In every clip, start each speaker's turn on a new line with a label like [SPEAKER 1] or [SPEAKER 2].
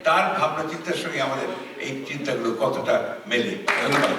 [SPEAKER 1] তার ভাবনা চিন্তার সঙ্গে আমাদের এই চিন্তাগুলো কতটা মেলে? ধন্যবাদ।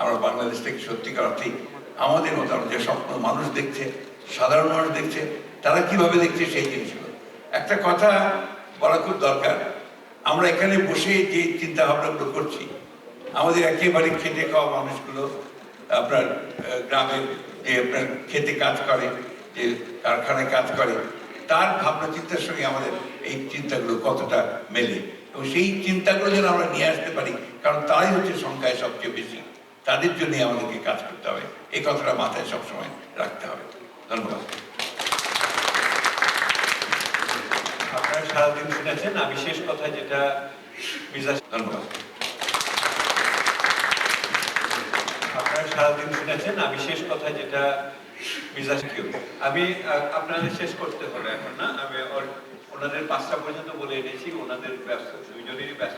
[SPEAKER 1] আমরা বাংলাদেশ থেকে সত্যিকার অর্থে আমাদের মতো যে স্বপ্ন মানুষ দেখছে, সাধারণ মানুষ দেখছে, তারা কীভাবে দেখছে সেই জিনিসগুলো? একটা কথা বলা খুব দরকার। আমরা এখানে বসে যে চিন্তা ভাবনাগুলো করছি, আমাদের একেবারে খেটে খাওয়া মানুষগুলো, আপনার গ্রামের যে আপনার খেতে কাজ করে, যে কারখানায় কাজ করে, তার ভাবনা চিন্তার সঙ্গে আমাদের এই চিন্তাগুলো কতটা মেলে? এবং সেই চিন্তাগুলো যেন আমরা নিয়ে আসতে পারি, কারণ তারাই হচ্ছে সংখ্যায় সবচেয়ে বেশি। তাদের জন্যই আমাদেরকে কাজ করতে হবে। এই কথাটা মাথায় সবসময় রাখতে হবে। ধন্যবাদ।
[SPEAKER 2] আপনারা সারাদিন শুনেছেন আমি শেষ কথা যেটা মির্জা
[SPEAKER 1] ধন্যবাদ।
[SPEAKER 2] আপনারা সারাদিন শুনেছেন আমি শেষ কথা যেটা মির্জা কেউ আমি আপনাদের শেষ করতে হবে এখন না? আমি ওনাদের পাঁচটা পর্যন্ত বলে এনেছি ওনাদের ব্যস্ত দুইজনেরই ব্যস্ত।